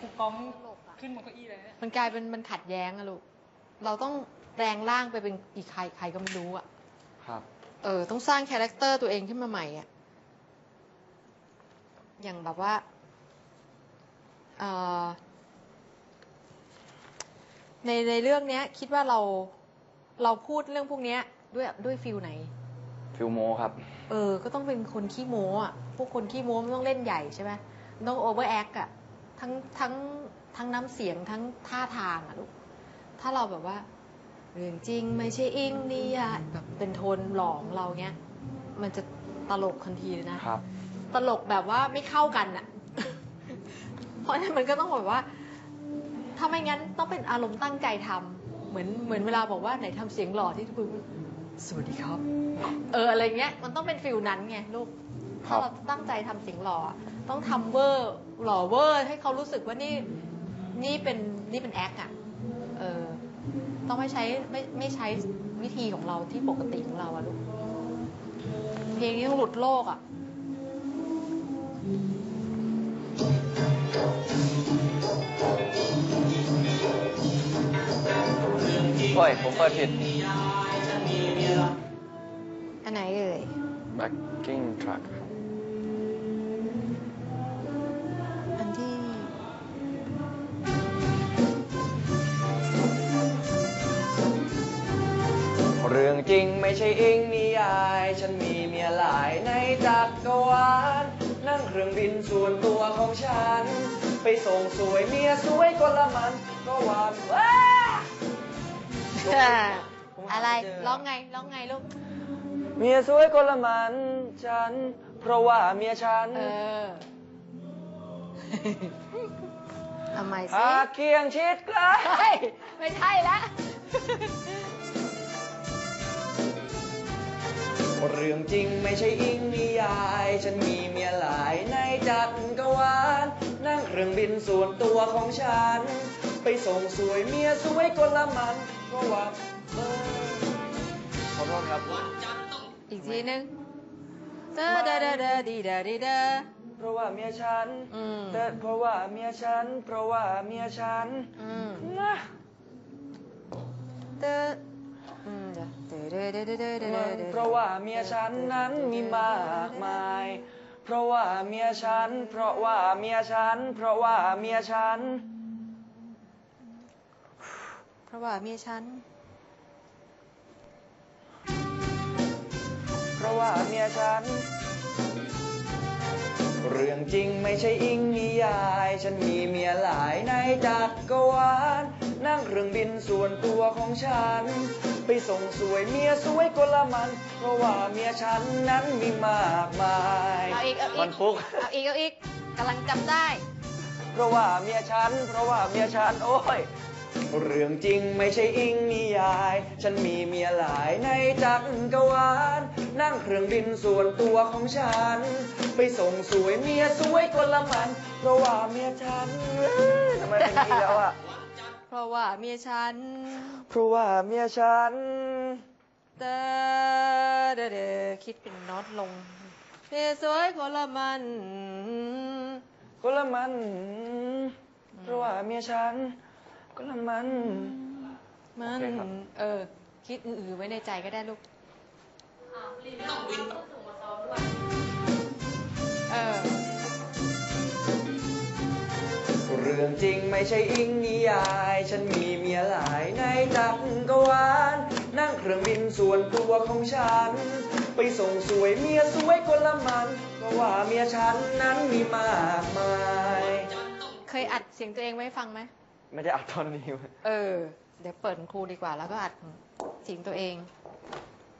ครูก้องขึ้นบนเก้าอี้เลยเนี่ยมันกลายเป็นมันขัดแย้งอะลูก เราต้องแปลงร่างไปเป็นอีกใครใครก็ไม่รู้อะครับ เออ ต้องสร้างคาแรคเตอร์ตัวเองขึ้นมาใหม่อะอย่างแบบว่าเอ่อในในเรื่องเนี้ย คิดว่าเราเราพูดเรื่องพวกเนี้ย ด้วยด้วยฟิลไหน ฟิลโมครับ เออ ก็ต้องเป็นคนขี้โม้อะพวกคนขี้โม้มันต้องเล่นใหญ่ใช่ไหมมันต้องโอเวอร์แอคอะ ทั้งทั้งทั้งน้ำเสียงทั้งท่าทางอะลูก ถ้าเราแบบว่าเรื่องจริงไม่ใช่อิงนี่อะแบบเป็นโทนหลองเราเงี้ย มันจะตลกทันทีเลยนะ ครับ ตลกแบบว่าไม่เข้ากันอะ เพราะฉะนั้นมันก็ต้องแบบว่า ถ้าไม่งั้นต้องเป็นอารมณ์ตั้งใจทำเหมือนเหมือนเวลาบอกว่าไหนทำเสียงหล่อที่คุณสวัสดีครับ เอออะไรเงี้ย มันต้องเป็นฟิลนั้นไงลูก ครัถ้าบ เราตั้งใจทำเสียงหล่ออะต้องทำเวอร์ หล่อเวอร์ให้เขารู้สึกว่านี่นี่เป็นนี่เป็นแอคอะเออต้องไม่ใช้ไม่ไม่ใช้วิธีของเราที่ปกติของเราอะลูกเพลงนี้ต้องหลุดโลกอะโอ้ยผมเปิดผิด อันไหนเอ่ย backing track ไม่ใช่อิงนิยาย ฉันมีเมียหลายในจักรวาลนั่งเครื่องบินส่วนตัวของฉัน ไปส่งสวยเมียสวยคนละมันก็หวานว้าผมหาไม่เจออะไรร้องไงร้องไงลูก เมียสวยคนละมันฉัน เพราะว่าเมียฉันเออทำไมสิหากเคียงชิดใกล้เฮ้ยไม่ใช่ละ เรื่องจริงไม่ใช่อิงนิยาย ฉันมีเมียหลายในจักรวาลนั่งเครื่องบินส่วนตัวของฉัน ไปส่งสวยเมียสวยคนละมันก็ว่าเออขอโทษครับอีกทีนึงเดอเดอเดอเดอดีเดอดีเดอเพราะว่าเมียฉันอืมแต่เพราะว่าเมียฉัน เพราะว่าเมียฉันอืมนะเดออืม เพราะว่าเมียฉันนั้นมีมากมาย เพราะว่าเมียฉัน เพราะว่าเมียฉัน เพราะว่าเมียฉัน เพราะว่าเมียฉัน เพราะว่าเมียฉัน เรื่องจริงไม่ใช่อิงนิยาย ฉันมีเมียหลายในจักรวาลนั่งเครื่องบินส่วนตัวของฉัน ไปส่งสวยเมียสวยคนละมัน เพราะว่าเมียฉันนั้นมีมากมายเอาอีกเอาอีก มันฟุก เอาอีกเอาอีกกำลังจำได้ เพราะว่าเมียฉัน เพราะว่าเมียฉันโอ้ย เรื่องจริงไม่ใช่อิงนิยาย ฉันมีเมียหลายในจักรวาลนั่งเครื่องบินส่วนตัวของฉัน ไปส่งสวยเมียสวยคนละมัน เพราะว่าเมียฉันเอ้ยทำไมเป็นอย่างนี้แล้วอะ เพราะว่าเมียฉัน เพราะว่าเมียฉันเดอเดอเดอคิดเป็นโน็อตลงเมียสวยคนละมันคนละมัน เพราะว่าเมียฉันคนละมัน มันโอเคครับเออ คิดอือๆไว้ในใจก็ได้ลูกเอ จริงไม่ใช่อิงนิยาย ฉันมีเมียหลายในจักรวาลนั่งเครื่องบินส่วนตัวของฉัน ไปส่งสวยเมียสวยคนละมัน เพราะว่าเมียฉันนั้นมีมากมาย เคยอัดเสียงตัวเองไว้ฟังไหม ไม่ได้อัดตอนนี้ เออ เดี๋ยวเปิดของครูดีกว่า แล้วก็อัดเสียงตัวเอง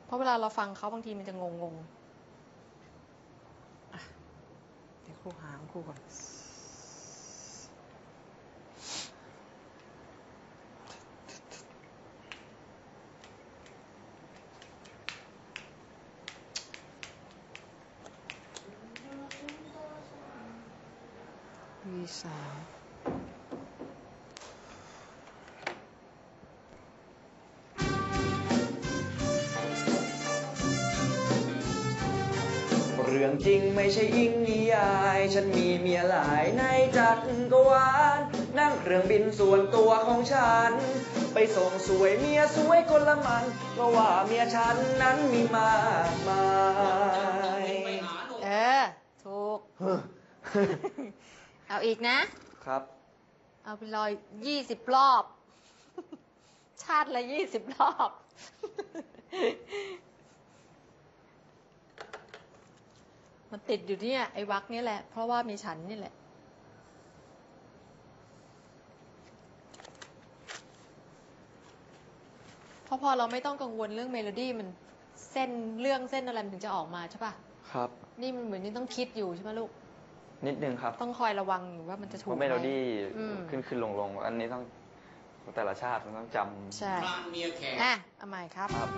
เพราะเวลาเราฟังเขาบางทีมันจะงงๆอะเดี๋ยวครูหาของครูก่อน วีสามเรื่องจริงไม่ใช่อิงนิยาย ฉันมีเมียหลายในจักรวาลนั่งเครื่องบินส่วนตัวของฉัน ไปส่งสวยเมียสวยคนละมัน เพราะว่าเมียฉันนั้นมีมากมาย เออ ถูก เอาอีกนะ ครับ เอาไปลอยยี่สิบรอบ ชาติละยี่สิบรอบ มันติดอยู่เนี่ย ไอ้วักนี่แหละ เพราะว่ามีฉันนี่แหละเพราะพอเราไม่ต้องกังวลเรื่องเมโลดี้มันเส้นเรื่องเส้นอะไรมันถึงจะออกมาใช่ปะครับ นี่มันเหมือนนี่ต้องคิดอยู่ใช่ไหมลูก นิดนึงครับต้องคอยระวังอยู่ว่ามันจะเพถูกราะไหเมโลดี้อืม ขึ้นขึ้นลงลงอันนี้ต้องแต่ละชาติมันต้องจำ ใช่บ้านเมียแขก อะเอาใหม่ครับ ครับ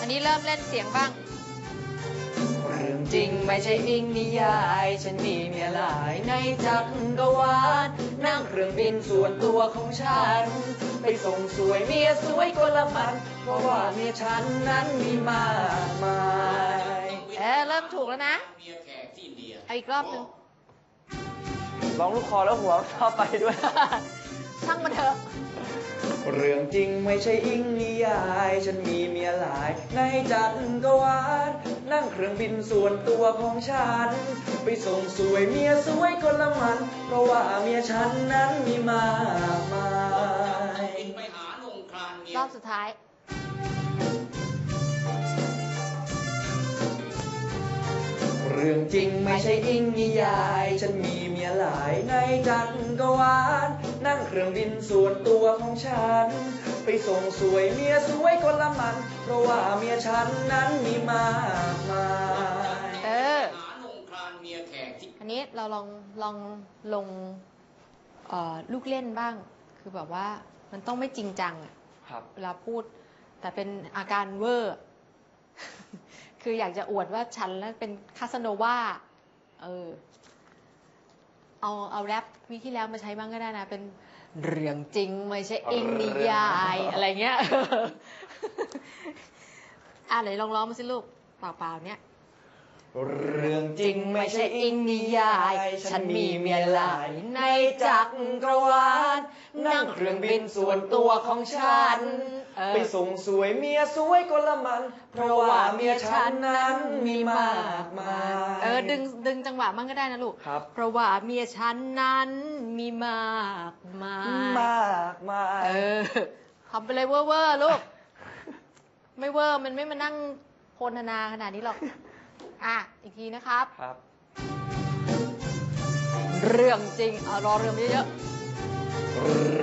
อันนี้เริ่มเล่นเสียงบ้าง เรื่องจริงไม่ใช่อิงนิยาย ฉันมีเมียหลายในจักรวาลนั่งเครื่องบินส่วนตัวของฉัน ไปส่งสวยเมียสวยคนละมัน เพราะว่าเมียฉันนั้นมีมากมายเออเริ่มถูกแล้วนะเมียแขกที่อินเดียเอาอีกรอบหนึ่ง ร้องลูกคอแล้วหัวชอบไปด้วย ช่างมันเถอะเรื่องจริงไม่ใช่อิงนิยาย ฉันมีเมียหลาย ในจักรวาลนั่งเครื่องบินส่วนตัวของฉัน ไปส่งสวยเมียสวยคนละมัน เพราะว่าเมียฉันนั้นมีมากมายบินไปหาลงคลานเมีย รอบสุดท้าย รื่องจริงไม่ใช่อิงนิยาย ฉันมีเมียหลายในจักรวาลนั่งเครื่องบินส่วนตัวของฉัน ไปส่งสวยเมียสวยคนละมัน เพราะว่าเมียฉันนั้นมีมากมายเออหาลงคลานเมียแขกที่อันนี้เราลองลองลงเอ่อลูกเล่นบ้าง คือแบบว่ามันต้องไม่จริงจังอะครับเวลาพูด แต่เป็นอาการเวอร์ คืออยากจะอวดว่าฉันแล้วเป็นคาสโนวาเออ เอาเอาแรปวีคที่แล้วมาใช้บ้างก็ได้นะ เป็นเรื่องจริงไม่ใช่อิงนิยายอะไรเงี้ยอะไหนลองร้องมาสิลูกเปล่าๆเนี่ยเรื่องจริงไม่ใช่อิงนิยาย ฉันมีเมียหลายในจักรวาล นั่งเครื่องบินส่วนตัวของฉันเออไปส่งสวยเมียสวยคนละมัน เพราะว่าเมียฉันนั้นมีมากมาย เออดึงดึงจังหวะมั่งก็ได้นะลูก ครับ เพราะว่าเมียฉันนั้นมีมากมาย มากมาย เออทำไปเลยเวอร์เวอร์ลูก ไม่เวอร์มันไม่มานั่งโพลธนาขนาดนี้หรอก อะ อีกทีนะครับ ครับ เรื่องจริงเอารอเรื่องเยอะ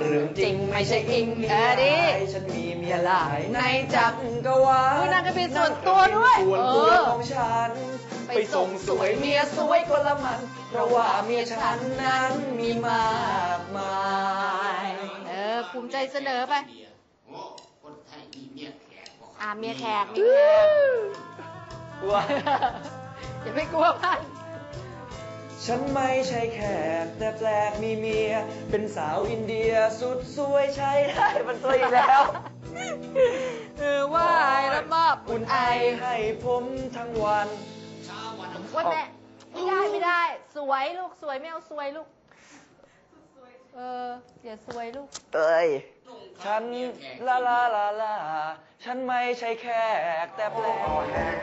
เรื่องจริงไม่ใช่อิงนิเออยาดิยฉันมีเมียหลายในจักรวาลอุ๊ยนั่งเครื่องบินส่วนตัวด้วยนั่งเครื่องบินส่วนตัวเออของฉัน ไปไปส่ส่งงสสววยยเมีเมียยสสววยยคคนนละละมัมันนเพราะว่าเมียฉันนั้นมีมากมายๆเออภูมิใจเสนอไปอินเดียโอ้คนไทยมีเมียแขกบอกอะเมียแขกเมียแขกว่าอย่าไปกลัวมัน ฉันไม่ใช่แขกแต่แปลกมีเมีย เป็นสาวอินเดียสุดสวยใช้ได้มันตัวอีกแล้วเออไหว่าแล้วมอบอุ่นไอให้ผมทั้งวันเช้าวันอังคารว่าแม่ไม่ได้ไม่ได้ สวยลูกสวยไม่เอาสวยลูก เอออย่าสวยลูก เอ้ยลงคลาฉันนเมียแขกลาลาลาลา ฉันไม่ใช่แขกแต่แปลก